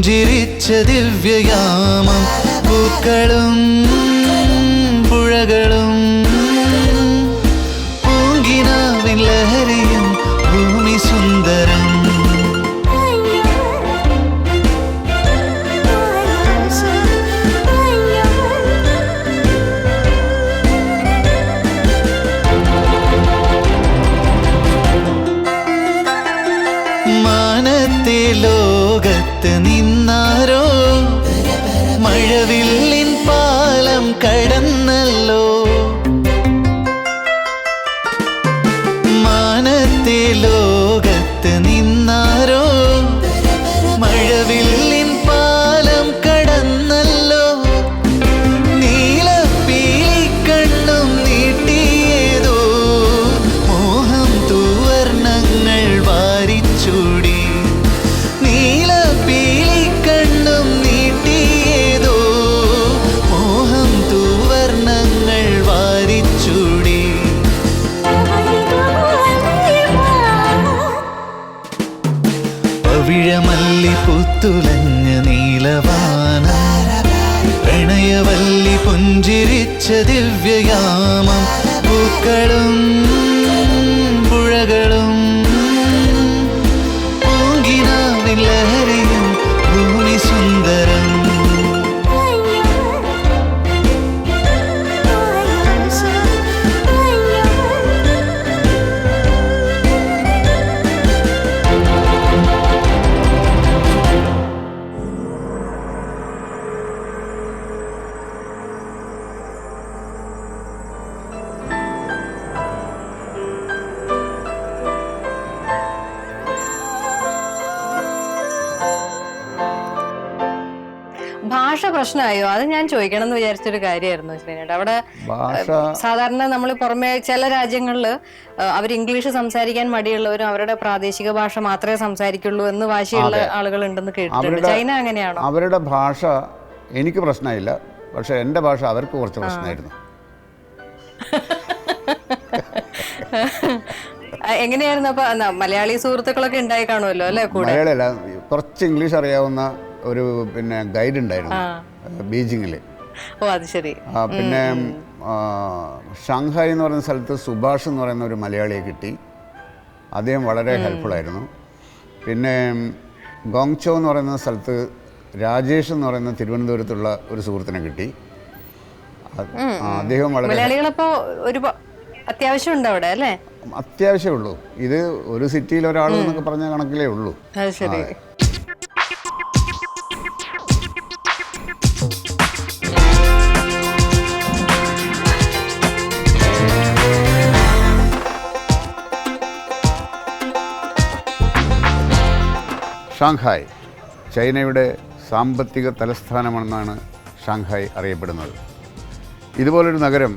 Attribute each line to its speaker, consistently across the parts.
Speaker 1: പുഞ്ചിരിച്ച ദിവ്യയാമം പൂക്കളും പുഴകളും ദിവ്യയാമം പൂക്കളും
Speaker 2: ഭാഷ പ്രശ്നമായോ? അത് ഞാൻ ചോദിക്കണം എന്ന് വിചാരിച്ചൊരു കാര്യമായിരുന്നു ശ്രീനേട്ട. അവിടെ സാധാരണ നമ്മൾ പുറമെ ചില രാജ്യങ്ങളിൽ അവർ ഇംഗ്ലീഷ് സംസാരിക്കാൻ മടിയുള്ളവരും അവരുടെ പ്രാദേശിക ഭാഷ മാത്രമേ സംസാരിക്കുള്ളൂ എന്ന് വാശിയുള്ള ആളുകൾ ഉണ്ടെന്ന് കേട്ടിട്ടുണ്ട്. ചൈന അങ്ങനെയാണോ?
Speaker 3: അവരുടെ ഭാഷ എനിക്ക് പ്രശ്നമില്ല പക്ഷെ എന്റെ ഭാഷ അവർക്ക് കുറച്ച് പ്രശ്നമായിരുന്നു.
Speaker 2: എങ്ങനെയായിരുന്നു? അപ്പൊ മലയാളി സുഹൃത്തുക്കളൊക്കെ ഉണ്ടായി കാണുമല്ലോ അല്ലെ കൂടെ?
Speaker 3: കുറച്ച് ഇംഗ്ലീഷ് അറിയാവുന്ന ഒരു പിന്നെ ഗൈഡ് ഉണ്ടായിരുന്നു
Speaker 2: ബീജിങ്ങിൽ
Speaker 3: ബീജിങ്ങിൽ.
Speaker 2: ഓ അത് ശരി.
Speaker 3: പിന്നെ ഷാങ്ഹായ് എന്ന് പറയുന്ന സ്ഥലത്ത് സുഭാഷ് എന്ന് പറയുന്ന ഒരു മലയാളിയെ കിട്ടി. അദ്ദേഹം വളരെ ഹെൽപ്ഫുൾ ആയിരുന്നു. പിന്നെ ഗോങ്ചോ എന്ന് പറയുന്ന സ്ഥലത്ത് രാജേഷ് എന്ന് പറയുന്ന തിരുവനന്തപുരത്തുള്ള ഒരു സുഹൃത്തിനെ കിട്ടി. അദ്ദേഹം വളരെ
Speaker 2: അത്യാവശ്യം ഉണ്ട് അവിടെ അല്ലേ?
Speaker 3: അത്യാവശ്യമേ ഉള്ളൂ. ഇത് ഒരു സിറ്റിയിൽ ഒരാൾ എന്നൊക്കെ പറഞ്ഞ കണക്കിലേ ഉള്ളൂ.
Speaker 2: ശരി.
Speaker 3: ഷാങ്ഹായ് ചൈനയുടെ സാമ്പത്തിക തലസ്ഥാനമെന്നാണ് ഷാങ്ഹായ് അറിയപ്പെടുന്നത്. ഇതുപോലൊരു നഗരം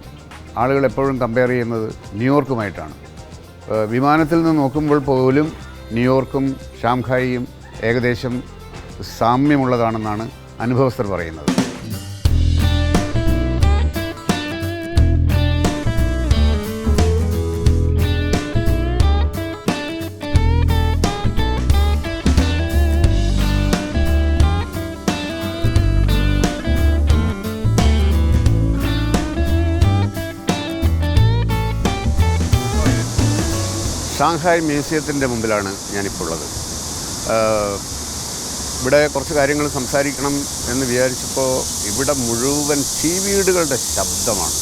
Speaker 3: ആളുകൾ എപ്പോഴും കമ്പയർ ചെയ്യുന്നത് ന്യൂയോർക്കുമായിട്ടാണ്. വിമാനത്തിൽ നിന്ന് നോക്കുമ്പോൾ പോലും ന്യൂയോർക്കും ഷാങ്ഹായിയും ഏകദേശം സാമ്യമുള്ളതാണെന്നാണ് അനുഭവസ്ഥർ പറയുന്നത്. ഷാങ്ഹായ് മ്യൂസിയത്തിന്റെ മുമ്പിലാണ് ഞാനിപ്പോൾ ഇവിടെ കുറച്ച് കാര്യങ്ങൾ സംസാരിക്കണം എന്ന് വിചാരിച്ചപ്പോൾ ഇവിടെ മുഴുവൻ ചീവീടുകളുടെ ശബ്ദമാണ്.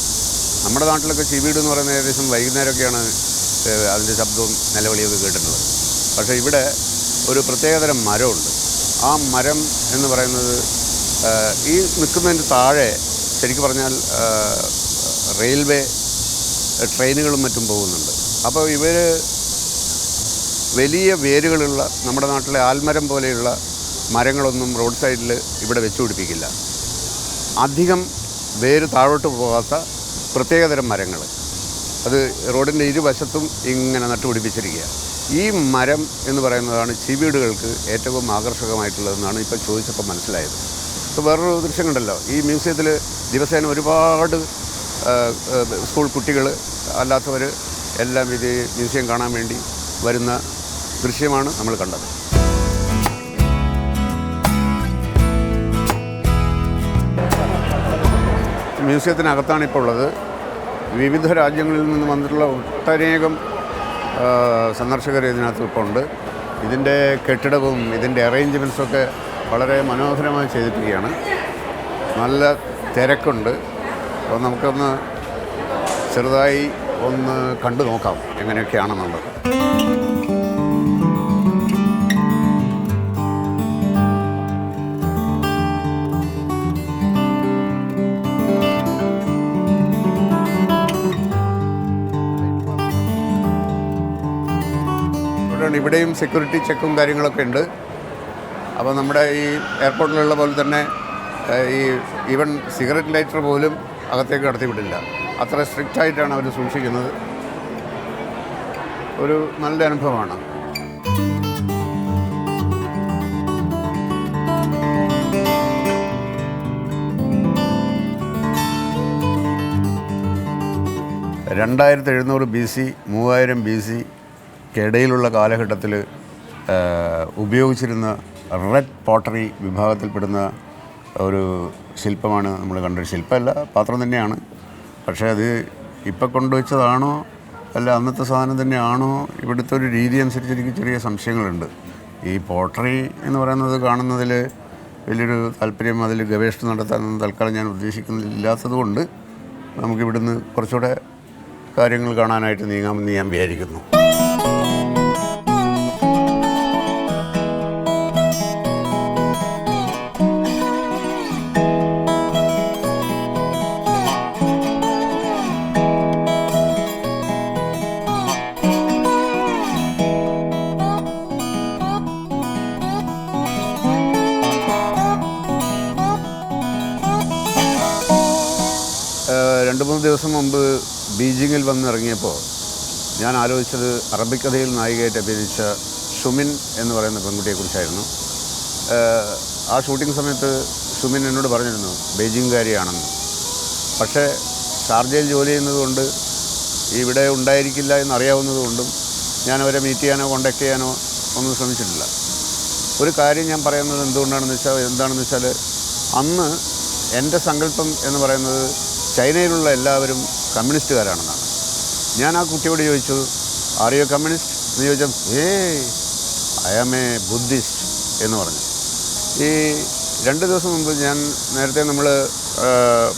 Speaker 3: നമ്മുടെ നാട്ടിലൊക്കെ ചീവീട് എന്ന് പറയുന്നത് ഏകദേശം വൈകുന്നേരമൊക്കെയാണ് അതിന്റെ ശബ്ദവും നിലവിളിയൊക്കെ കേട്ടിട്ടുള്ളത് പക്ഷേ ഇവിടെ ഒരു പ്രത്യേകതരം മരമുണ്ട്. ആ മരം എന്ന് പറയുന്നത് ഈ നിൽക്കുന്നതിന്റെ താഴെ ശരിക്കും പറഞ്ഞാൽ റെയിൽവേ ട്രെയിനുകളും മറ്റും പോകുന്നുണ്ട്. അപ്പോൾ ഇവർ വലിയ വേരുകളുള്ള നമ്മുടെ നാട്ടിലെ ആൽമരം പോലെയുള്ള മരങ്ങളൊന്നും റോഡ് സൈഡിൽ ഇവിടെ വെച്ചു പിടിപ്പിക്കില്ല. അധികം വേര് താഴോട്ട് പോകാത്ത പ്രത്യേകതരം മരങ്ങൾ. അത് റോഡിന്റെ ഇരുവശത്തും ഇങ്ങനെ നട്ടുപിടിപ്പിച്ചിരിക്കുക ഈ മരം എന്ന് പറയുന്നതാണ് ചിവീടുകൾക്ക് ഏറ്റവും ആകർഷകമായിട്ടുള്ളതെന്നാണ് ഇപ്പോൾ ചോദിച്ചപ്പോൾ മനസ്സിലായത്. ഇപ്പോൾ വേറൊരു ദൃശ്യം കണ്ടല്ലോ. ഈ മ്യൂസിയത്തിൽ ദിവസേന ഒരുപാട് സ്കൂൾ കുട്ടികൾ അല്ലാത്തവർ എല്ലാം ഇത് മ്യൂസിയം കാണാൻ വേണ്ടി വരുന്ന ദൃശ്യമാണ് നമ്മൾ കണ്ടത്. മ്യൂസിയത്തിനകത്താണ് ഇപ്പോൾ ഉള്ളത്. വിവിധ രാജ്യങ്ങളിൽ നിന്ന് വന്നിട്ടുള്ള ഒട്ടനേകം സന്ദർശകർ ഇതിനകത്ത് ഇപ്പോൾ ഉണ്ട്. ഇതിന്റെ കെട്ടിടവും ഇതിന്റെ അറേഞ്ച്മെൻസൊക്കെ വളരെ മനോഹരമായി ചെയ്തിരിക്കുകയാണ്. നല്ല തിരക്കുണ്ട്. അപ്പോൾ നമുക്കൊന്ന് ചെറുതായി ഒന്ന് കണ്ടു നോക്കാം എങ്ങനെയൊക്കെയാണെന്നുള്ളത്. ഇവിടെയും സെക്യൂരിറ്റി ചെക്കും കാര്യങ്ങളൊക്കെ ഉണ്ട്. അപ്പോൾ നമ്മുടെ ഈ എയർപോർട്ടിലുള്ള പോലെ തന്നെ ഈ ഈവൻ സിഗരറ്റ് ലൈറ്റർ പോലും അകത്തേക്ക് കടത്തി വിടില്ല അത്ര സ്ട്രിക്റ്റ് ആയിട്ടാണ് അവർ സൂക്ഷിക്കുന്നത്. ഒരു നല്ല അനുഭവമാണ്. രണ്ടായിരത്തി എഴുന്നൂറ് ബി സി മൂവായിരം ബി സി ഇടയിലുള്ള കാലഘട്ടത്തിൽ ഉപയോഗിച്ചിരുന്ന റെഡ് പോട്ടറി വിഭാഗത്തിൽപ്പെടുന്ന ഒരു ശില്പമാണ് നമ്മൾ കണ്ട ശില്പമല്ല പാത്രം തന്നെയാണ്. പക്ഷേ അത് ഇപ്പം കൊണ്ടുവച്ചതാണോ അല്ല അന്നത്തെ സാധനം തന്നെയാണോ ഇവിടുത്തെ ഒരു രീതി അനുസരിച്ച് എനിക്ക് ചെറിയ സംശയങ്ങളുണ്ട്. ഈ പോട്ടറി എന്ന് പറയുന്നത് കാണുന്നതിൽ വലിയൊരു താല്പര്യം അതിൽ ഗവേഷണം നടത്താനൊന്നും തൽക്കാലം ഞാൻ ഉദ്ദേശിക്കുന്നില്ലാത്തതുകൊണ്ട് നമുക്കിവിടുന്ന് കുറച്ചുകൂടെ കാര്യങ്ങൾ കാണാനായിട്ട് നീങ്ങാമെന്ന് ഞാൻ വിചാരിക്കുന്നു. വന്നിറങ്ങിയപ്പോൾ ഞാൻ ആലോചിച്ചത് അറബിക്കഥയിൽ നായികയായിട്ട് അഭിനയിച്ച ഷുമിൻ എന്ന് പറയുന്ന പെൺകുട്ടിയെക്കുറിച്ചായിരുന്നു. ആ ഷൂട്ടിംഗ് സമയത്ത് ഷുമിൻ എന്നോട് പറഞ്ഞിരുന്നു ബെയ്ജിങ്ങുകാരിയാണെന്ന് പക്ഷേ ഷാർജയിൽ ജോലി ചെയ്യുന്നതുകൊണ്ട് ഇവിടെ ഉണ്ടായിരിക്കില്ല എന്നറിയാവുന്നതുകൊണ്ടും ഞാൻ അവരെ മീറ്റ് ചെയ്യാനോ കോണ്ടാക്ട് ചെയ്യാനോ ഒന്നും ശ്രമിച്ചിട്ടില്ല. ഒരു കാര്യം ഞാൻ പറയുന്നത് എന്തുകൊണ്ടാണെന്ന് വെച്ചാൽ എന്താണെന്ന് വെച്ചാൽ അന്ന് എന്റെ സങ്കല്പം എന്ന് പറയുന്നത് ചൈനയിലുള്ള എല്ലാവരും കമ്മ്യൂണിസ്റ്റുകാരാണെന്നാണ്. ഞാൻ ആ കുട്ടിയോട് ചോദിച്ചു ആർ യു കമ്മ്യൂണിസ്റ്റ് എന്ന് ചോദിച്ചാൽ ഏ ഐ ആം എ ബുദ്ധിസ്റ്റ് എന്ന് പറഞ്ഞു. ഈ രണ്ട് ദിവസം മുമ്പ് ഞാൻ നേരത്തെ നമ്മൾ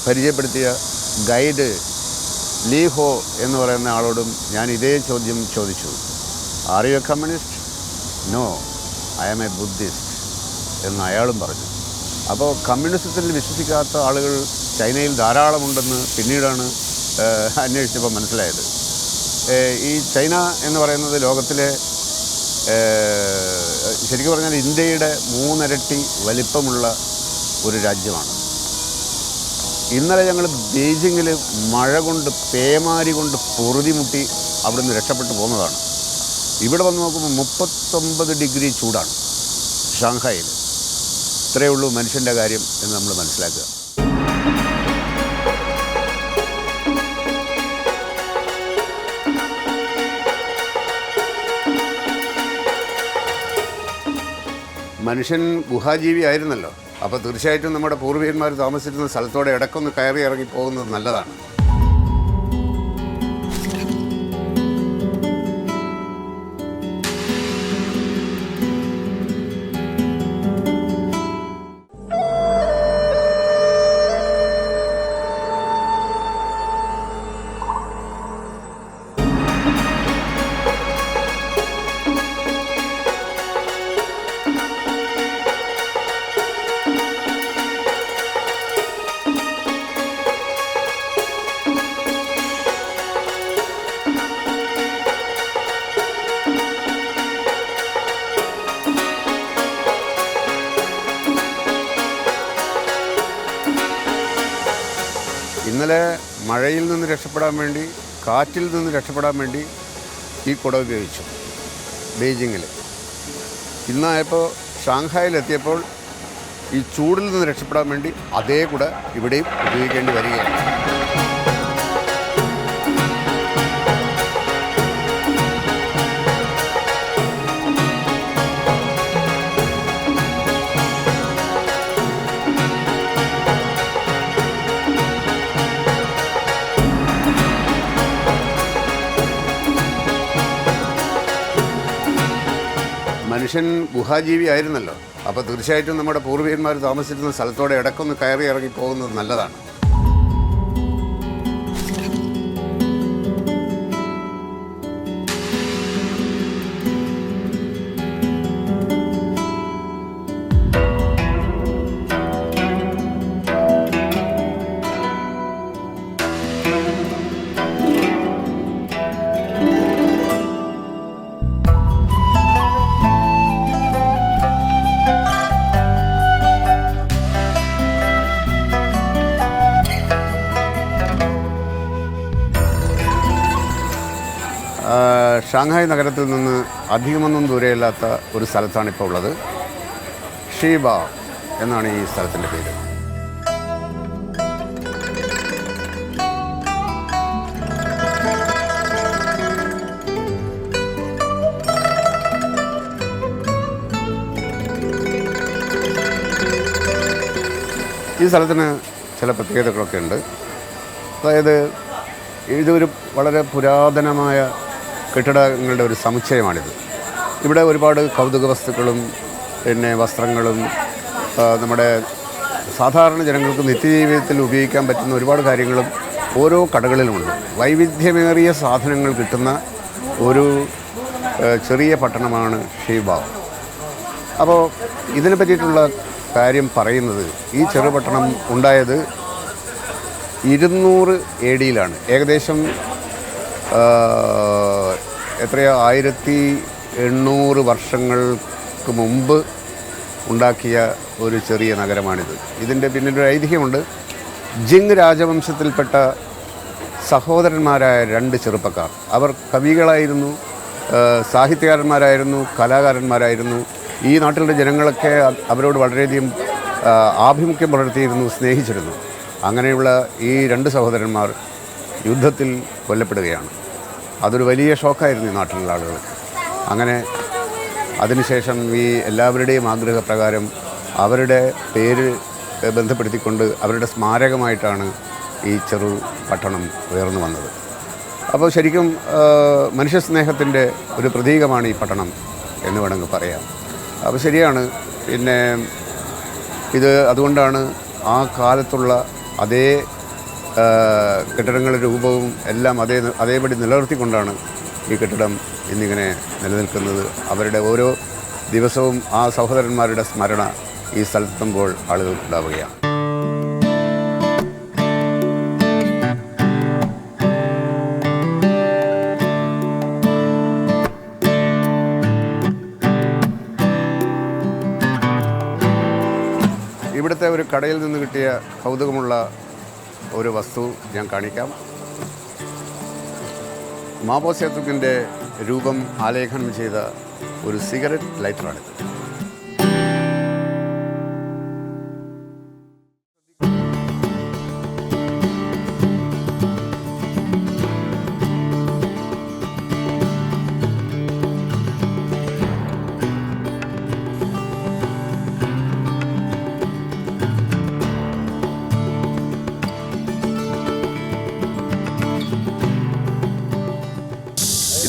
Speaker 3: പരിചയപ്പെടുത്തിയ ഗൈഡ് ലീ ഹോ എന്ന് പറയുന്ന ആളോടും ഞാൻ ഇതേ ചോദ്യം ചോദിച്ചു. Are you communist no I am a Buddhist എന്ന് അയാളും പറഞ്ഞു. അപ്പോൾ കമ്മ്യൂണിസത്തിൽ വിശ്വസിക്കാത്ത ആളുകൾ ചൈനയിൽ ധാരാളമുണ്ടെന്ന് പിന്നീടാണ് അന്വേഷിച്ചപ്പോൾ മനസ്സിലായത്. ഈ ചൈന എന്ന് പറയുന്നത് ലോകത്തിലെ ശരിക്കും പറഞ്ഞാൽ ഇന്ത്യയുടെ മൂന്നിരട്ടി വലിപ്പമുള്ള ഒരു രാജ്യമാണ്. ഇന്നലെ ഞങ്ങൾ ബീജിങ്ങിൽ മഴ കൊണ്ട് പേമാരി കൊണ്ട് പൊറുതിമുട്ടി അവിടുന്ന് രക്ഷപ്പെട്ടു പോകുന്നതാണ്. ഇവിടെ വന്ന് നോക്കുമ്പോൾ മുപ്പത്തൊമ്പത് ഡിഗ്രി ചൂടാണ് ഷാങ്ഹായിൽ. ഇത്രയേ ഉള്ളൂ മനുഷ്യന്റെ കാര്യം എന്ന് നമ്മൾ മനസ്സിലാക്കുക. മനുഷ്യൻ ഗുഹാജീവി ആയിരുന്നല്ലോ. അപ്പോൾ തീർച്ചയായിട്ടും നമ്മുടെ പൂർവികന്മാർ താമസിച്ചിരുന്ന സ്ഥലത്തോടെ ഇടക്കൊന്ന് കയറി ഇറങ്ങി പോകുന്നത് നല്ലതാണ്. ഇന്നലെ മഴയിൽ നിന്ന് രക്ഷപ്പെടാൻ വേണ്ടി കാറ്റിൽ നിന്ന് രക്ഷപ്പെടാൻ വേണ്ടി ഈ കുട ഉപയോഗിച്ചു ബീജിങ്ങിൽ ഇന്നായപ്പോൾ ഷാങ്ഹായിലെത്തിയപ്പോൾ ഈ ചൂടിൽ നിന്ന് രക്ഷപ്പെടാൻ വേണ്ടി അതേ കുട ഇവിടെയും ഉപയോഗിക്കേണ്ടി വരികയാണ്. മനുഷ്യൻ ഗുഹാജീവി ആയിരുന്നല്ലോ. അപ്പോൾ തീർച്ചയായിട്ടും നമ്മുടെ പൂർവികന്മാർ താമസിച്ചിരുന്ന സ്ഥലത്തോടെ ഇടക്കൊന്ന് കയറി ഇറങ്ങി പോകുന്നത് നല്ലതാണ്. ഷാങ്ഹായ് നഗരത്തിൽ നിന്ന് അധികമൊന്നും ദൂരെയല്ലാത്ത ഒരു സ്ഥലത്താണ് ഇപ്പോൾ ഉള്ളത്. ഷീബ എന്നാണ് ഈ സ്ഥലത്തിന്റെ പേര്. ഈ സ്ഥലത്തിന് ചില പ്രത്യേകതകളൊക്കെ ഉണ്ട്. അതായത് ഇതൊരു വളരെ പുരാതനമായ കെട്ടിടങ്ങളുടെ ഒരു സമുച്ചയമാണിത്. ഇവിടെ ഒരുപാട് കൗതുക വസ്തുക്കളും പിന്നെ വസ്ത്രങ്ങളും നമ്മുടെ സാധാരണ ജനങ്ങൾക്ക് നിത്യജീവിതത്തിൽ ഉപയോഗിക്കാൻ പറ്റുന്ന ഒരുപാട് കാര്യങ്ങളും ഓരോ കടകളിലുമുണ്ട്. വൈവിധ്യമേറിയ സാധനങ്ങൾ കിട്ടുന്ന ഒരു ചെറിയ പട്ടണമാണ് ഷീബാവ് അപ്പോൾ ഇതിനെ പറ്റിയിട്ടുള്ള കാര്യം പറയുന്നത് ഈ ചെറുപട്ടണം ഉണ്ടായത് ഇരുന്നൂറ് എ ഡിയിലാണ്. ഏകദേശം എത്രയോ ആയിരത്തി എണ്ണൂറ് വർഷങ്ങൾക്ക് മുമ്പ് ഉണ്ടാക്കിയ ഒരു ചെറിയ നഗരമാണിത്. ഇതിന്റെ പിന്നിലൊരു ഐതിഹ്യമുണ്ട്. ജിങ് രാജവംശത്തിൽപ്പെട്ട സഹോദരന്മാരായ രണ്ട് ചെറുപ്പക്കാർ. അവർ കവികളായിരുന്നു സാഹിത്യകാരന്മാരായിരുന്നു കലാകാരന്മാരായിരുന്നു. ഈ നാട്ടിലെ ജനങ്ങളൊക്കെ അവരോട് വളരെയധികം ആഭിമുഖ്യം പുലർത്തിയിരുന്നു സ്നേഹിച്ചിരുന്നു. അങ്ങനെയുള്ള ഈ രണ്ട് സഹോദരന്മാർ യുദ്ധത്തിൽ കൊല്ലപ്പെടുകയാണ്. അതൊരു വലിയ ഷോക്കായിരുന്നു ഈ നാട്ടിലുള്ള ആളുകൾ അങ്ങനെ അതിനുശേഷം ഈ എല്ലാവരുടെയും ആഗ്രഹപ്രകാരം അവരുടെ പേര് ബന്ധപ്പെടുത്തിക്കൊണ്ട് അവരുടെ സ്മാരകമായിട്ടാണ് ഈ ചെറു പട്ടണം ഉയർന്നു വന്നത്. അപ്പോൾ ശരിക്കും മനുഷ്യസ്നേഹത്തിന്റെ ഒരു പ്രതീകമാണ് ഈ പട്ടണം എന്ന് വേണമെങ്കിൽ പറയാം. അപ്പോൾ ശരിയാണ്. പിന്നെ ഇത് അതുകൊണ്ടാണ് ആ കാലത്തുള്ള അതേ കെട്ടിടങ്ങളുടെ രൂപവും എല്ലാം അതേ അതേപടി നിലനിർത്തിക്കൊണ്ടാണ് ഈ കെട്ടിടം ഇന്നിങ്ങനെ നിലനിൽക്കുന്നത്. അവരുടെ ഓരോ ദിവസവും ആ സഹോദരന്മാരുടെ സ്മരണ ഈ സ്ഥലത്തെത്തുമ്പോൾ ആളുകൾക്ക് ഉണ്ടാവുകയാണ് ഇവിടുത്തെ ഒരു കടയിൽ നിന്ന് കിട്ടിയ കൗതുകമുള്ള ഒരു വസ്തു ഞാൻ കാണിക്കാം. സേതുക്കിന്റെ രൂപം ആലേഖനം ചെയ്ത ഒരു സിഗരറ്റ് ലൈറ്ററാണിത്.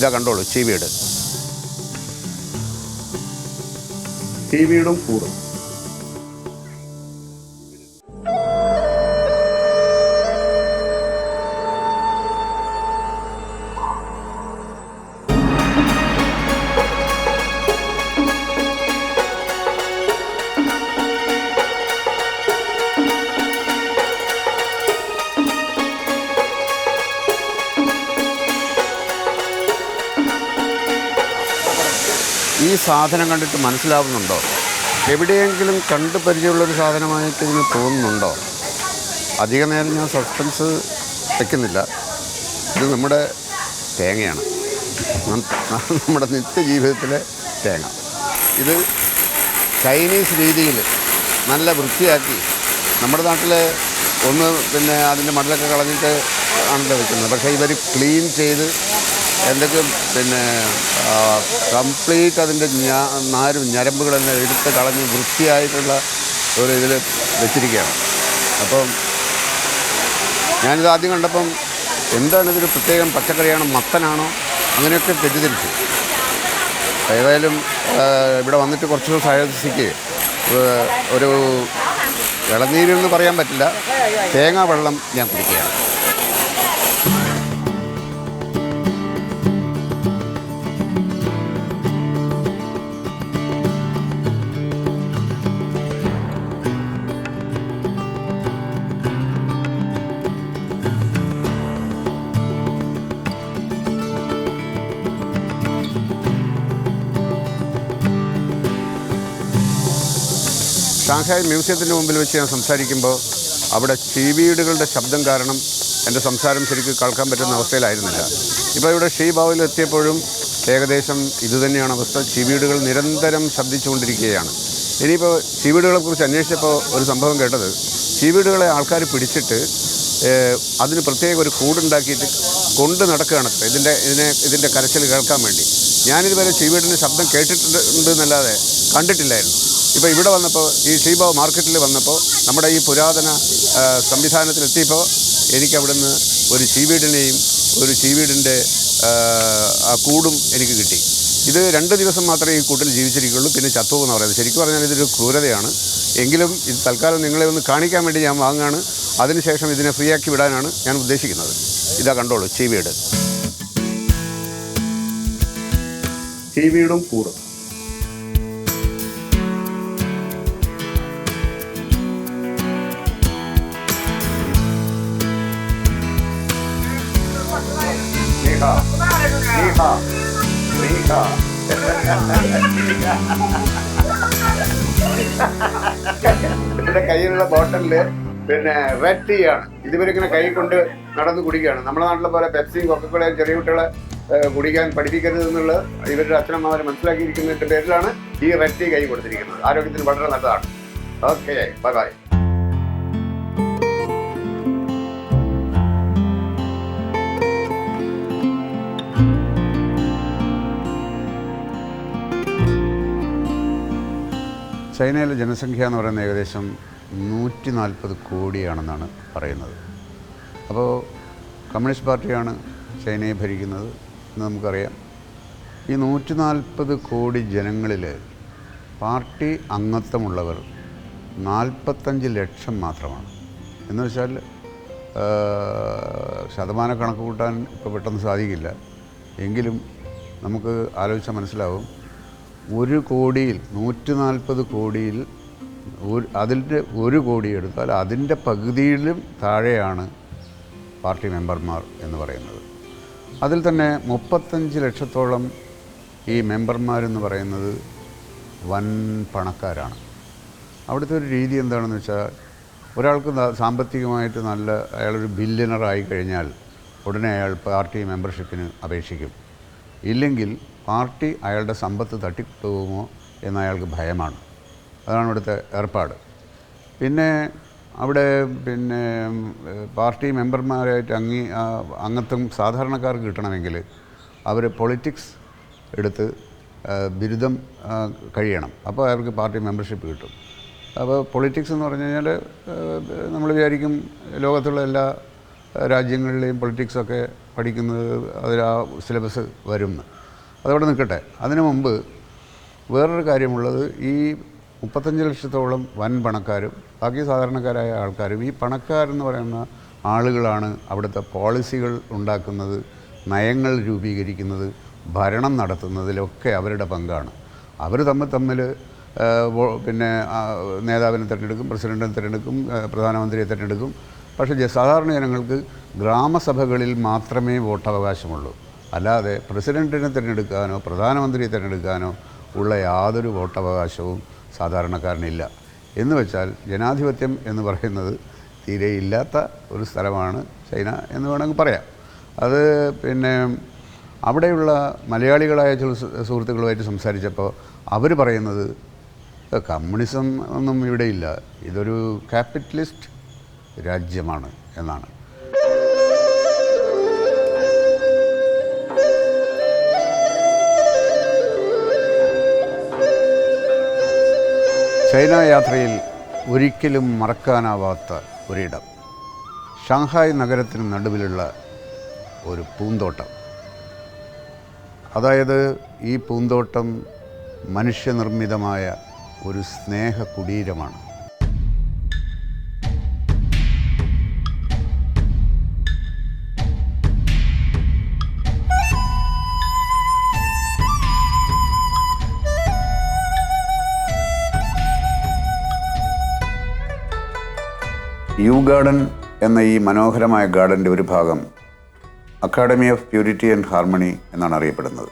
Speaker 3: ഇതാ കണ്ടോളൂ ചീവീട്. ചീവീടും കൂടും. സാധനം കണ്ടിട്ട് മനസ്സിലാവുന്നുണ്ടോ? എവിടെയെങ്കിലും കണ്ടു പരിചയമുള്ളൊരു സാധനമായിട്ട് ഇതിന് തോന്നുന്നുണ്ടോ? അധിക നേരം ഞാൻ സസ്പെൻസ് വയ്ക്കുന്നില്ല ഇത് നമ്മുടെ തേങ്ങയാണ്. നമ്മുടെ നിത്യജീവിതത്തിലെ തേങ്ങ. ഇത് ചൈനീസ് രീതിയിൽ നല്ല വൃത്തിയാക്കി നമ്മുടെ നാട്ടിൽ ഒന്ന് പിന്നെ അതിന്റെ മടലൊക്കെ കളഞ്ഞിട്ട് ആണല്ലോ വെക്കുന്നത്. പക്ഷേ ഇവർ ക്ലീൻ ചെയ്ത് എന്തൊക്കെ പിന്നെ കംപ്ലീറ്റ് അതിന്റെ നാരും ഞരമ്പുകളെല്ലാം എടുത്ത് കളഞ്ഞ് വൃത്തിയായിട്ടുള്ള ഒരു ഇതിൽ വെച്ചിരിക്കുകയാണ്. അപ്പം ഞാനിത് ആദ്യം കണ്ടപ്പം എന്താണ് ഇതൊരു പ്രത്യേകം പച്ചക്കറിയാണോ മത്തനാണോ അങ്ങനെയൊക്കെ തെറ്റിദ്ധരിച്ചു. ഏതായാലും ഇവിടെ വന്നിട്ട് കുറച്ച് ദിവസമായ സ്ഥിതിക്ക് ഏഹ്, ഒരു ഇളനീരെന്ന് പറയാൻ പറ്റില്ല. തേങ്ങാ വെള്ളം ഞാൻ കുടിക്കുകയാണ്. ഷാങ്ഹായ് മ്യൂസിയത്തിന്റെ മുമ്പിൽ വെച്ച് ഞാൻ സംസാരിക്കുമ്പോൾ അവിടെ ചീവീടുകളുടെ ശബ്ദം കാരണം എന്റെ സംസാരം ശരിക്കും കേൾക്കാൻ പറ്റുന്ന അവസ്ഥയിലായിരുന്നില്ല. ഇപ്പോൾ ഇവിടെ ഷീബാവിൽ എത്തിയപ്പോഴും ഏകദേശം ഇതുതന്നെയാണ് അവസ്ഥ. ചീവീടുകൾ നിരന്തരം ശബ്ദിച്ചുകൊണ്ടിരിക്കുകയാണ്. ഇനിയിപ്പോൾ ചീവീടുകളെക്കുറിച്ച് അന്വേഷിച്ചപ്പോൾ ഒരു സംഭവം കേട്ടത്. ചീവീടുകളെ ആൾക്കാർ പിടിച്ചിട്ട് അതിന് പ്രത്യേക ഒരു കൂടുണ്ടാക്കിയിട്ട് കൊണ്ട് നടക്കുകയാണ് ഇതിന്റെ ഇതിനെ ഇതിന്റെ കരച്ചിൽ കേൾക്കാൻ വേണ്ടി. ഞാനിതുവരെ ചീവീടിന്റെ ശബ്ദം കേട്ടിട്ടുണ്ട് എന്നല്ലാതെ കണ്ടിട്ടില്ലായിരുന്നു. ഇപ്പോൾ ഇവിടെ വന്നപ്പോൾ ഈ ഷീബ മാർക്കറ്റിൽ വന്നപ്പോൾ നമ്മുടെ ഈ പുരാതന സംവിധാനത്തിലെത്തിയപ്പോൾ എനിക്ക് അവിടുന്ന് ഒരു ചീവീടിനെയും ഒരു ചീവീടിന്റെ കൂടും എനിക്ക് കിട്ടി. ഇത് രണ്ട് ദിവസം മാത്രമേ ഈ കൂട്ടിൽ ജീവിച്ചിരിക്കുകയുള്ളൂ പിന്നെ ചത്തു എന്ന് പറയുന്നത്. ശരിക്കും പറഞ്ഞാൽ ഇതൊരു ക്രൂരതയാണ്. എങ്കിലും ഇത് തൽക്കാലം നിങ്ങളെ ഒന്ന് കാണിക്കാൻ വേണ്ടി ഞാൻ വാങ്ങുകയാണ് അതിനുശേഷം ഇതിനെ ഫ്രീ ആക്കി വിടാനാണ് ഞാൻ ഉദ്ദേശിക്കുന്നത്. ഇതാ കണ്ടോളൂ ചീവീട് ചീവീടും കൂടും. നീഹ നീഹ നീഹ ഇവരുടെ കയ്യിലുള്ള ബോട്ടലിൽ പിന്നെ റെഡ് ടീ ആണ്. ഇതുവരിങ്ങനെ കൈ കൊണ്ട് നടന്ന് കുടിക്കുകയാണ്. നമ്മുടെ നാട്ടിലെ പോലെ പെപ്സിയും കൊക്കക്കോളയും ചെറിയ കുട്ടികളെ കുടിക്കാൻ പഠിപ്പിക്കരുത് എന്നുള്ളത് ഇവരുടെ അച്ഛനമ്മമാരെ മനസ്സിലാക്കിയിരിക്കുന്നതിന്റെ പേരിലാണ് ഈ റെഡ് ടീ കൈ കൊടുത്തിരിക്കുന്നത്. ആരോഗ്യത്തിന് വളരെ നല്ലതാണ്. ഓക്കെ ബൈ ബൈ ചൈനയിലെ ജനസംഖ്യ എന്ന് പറയുന്നത് ഏകദേശം നൂറ്റി നാൽപ്പത് കോടിയാണെന്നാണ് പറയുന്നത്. അപ്പോൾ കമ്മ്യൂണിസ്റ്റ് പാർട്ടിയാണ് ചൈനയെ ഭരിക്കുന്നത് എന്ന് നമുക്കറിയാം. ഈ നൂറ്റി നാൽപ്പത് കോടി ജനങ്ങളിൽ പാർട്ടി അംഗത്വമുള്ളവർ നാൽപ്പത്തഞ്ച് ലക്ഷം മാത്രമാണ്. എന്ന് വെച്ചാൽ ശതമാന കണക്ക് കൂട്ടാൻ ഇപ്പോൾ പെട്ടെന്ന് സാധിക്കില്ല. എങ്കിലും നമുക്ക് ആലോചിച്ചാൽ മനസ്സിലാവും ഒരു കോടിയിൽ നൂറ്റി നാൽപ്പത് കോടിയിൽ ഒരു അതിന്റെ ഒരു കോടി എടുത്താൽ അതിന്റെ പകുതിയിലും താഴെയാണ് പാർട്ടി മെമ്പർമാർ എന്ന് പറയുന്നത്. അതിൽ തന്നെ മുപ്പത്തഞ്ച് ലക്ഷത്തോളം ഈ മെമ്പർമാരെന്ന് പറയുന്നത് വൻ പണക്കാരാണ്. അവിടുത്തെ ഒരു രീതി എന്താണെന്ന് വെച്ചാൽ ഒരാൾക്ക് സാമ്പത്തികമായിട്ട് നല്ല അയാളൊരു ബില്യണറായി കഴിഞ്ഞാൽ ഉടനെ അയാൾ പാർട്ടി മെമ്പർഷിപ്പിന് അപേക്ഷിക്കും. ഇല്ലെങ്കിൽ പാർട്ടി അയാളുടെ സമ്പത്ത് തട്ടിപ്പോകുമോ എന്ന് അയാൾക്ക് ഭയമാണ്. അതാണ് ഇവിടുത്തെ ഏർപ്പാട്. പിന്നെ അവിടെ പിന്നെ പാർട്ടി മെമ്പർമാരായിട്ട് അങ്ങി അംഗത്വം സാധാരണക്കാർക്ക് കിട്ടണമെങ്കിൽ അവർ പൊളിറ്റിക്സ് എടുത്ത് ബിരുദം കഴിയണം. അപ്പോൾ അവർക്ക് പാർട്ടി മെമ്പർഷിപ്പ് കിട്ടും. അപ്പോൾ പൊളിറ്റിക്സ് എന്ന് പറഞ്ഞു കഴിഞ്ഞാൽ നമ്മൾ വിചാരിക്കും ലോകത്തുള്ള എല്ലാ രാജ്യങ്ങളിലെയും പൊളിറ്റിക്സൊക്കെ പഠിക്കുന്നത് അതിൽ ആ സിലബസ് വരുമെന്ന് അതവിടെ നിൽക്കട്ടെ. അതിനു മുമ്പ് വേറൊരു കാര്യമുള്ളത് ഈ മുപ്പത്തഞ്ച് ലക്ഷത്തോളം വൻ പണക്കാരും ബാക്കി സാധാരണക്കാരായ ആൾക്കാരും ഈ പണക്കാരെന്ന് പറയുന്ന ആളുകളാണ് അവിടുത്തെ പോളിസികൾ ഉണ്ടാക്കുന്നത് നയങ്ങൾ രൂപീകരിക്കുന്നത് ഭരണം നടത്തുന്നതിലൊക്കെ അവരുടെ പങ്കാണ്. അവർ തമ്മിൽ തമ്മിൽ പിന്നെ നേതാവിനെ തിരഞ്ഞെടുക്കും പ്രസിഡന്റിനെ തിരഞ്ഞെടുക്കും പ്രധാനമന്ത്രിയെ തിരഞ്ഞെടുക്കും. പക്ഷേ സാധാരണ ജനങ്ങൾക്ക് ഗ്രാമസഭകളിൽ മാത്രമേ വോട്ടവകാശമുള്ളൂ. അല്ലാതെ പ്രസിഡന്റിനെ തിരഞ്ഞെടുക്കാനോ പ്രധാനമന്ത്രിയെ തിരഞ്ഞെടുക്കാനോ ഉള്ള യാതൊരു വോട്ടവകാശവും സാധാരണക്കാരനില്ല. എന്ന് വെച്ചാൽ ജനാധിപത്യം എന്ന് പറയുന്നത് തീരെ ഇല്ലാത്ത ഒരു സ്ഥലമാണ് ചൈന എന്ന് വേണമെങ്കിൽ പറയാം. അത് പിന്നെ അവിടെയുള്ള മലയാളികളായ ചില സുഹൃത്തുക്കളുമായിട്ട് സംസാരിച്ചപ്പോൾ അവർ പറയുന്നത് കമ്മ്യൂണിസം ഒന്നും ഇവിടെയില്ല ഇതൊരു ക്യാപിറ്റലിസ്റ്റ് രാജ്യമാണ് എന്നാണ്. ചൈന യാത്രയിൽ ഒരിക്കലും മറക്കാനാവാത്ത ഒരിടം. ഷാങ്ഹായ് നഗരത്തിന് നടുവിലുള്ള ഒരു പൂന്തോട്ടം. അതായത് ഈ പൂന്തോട്ടം മനുഷ്യനിർമ്മിതമായ ഒരു സ്നേഹ കുടീരമാണ്. യു ഗാർഡൻ എന്ന ഈ മനോഹരമായ ഗാർഡന്റെ ഒരു ഭാഗം Academy of Purity and Harmony എന്നാണ് അറിയപ്പെടുന്നത്.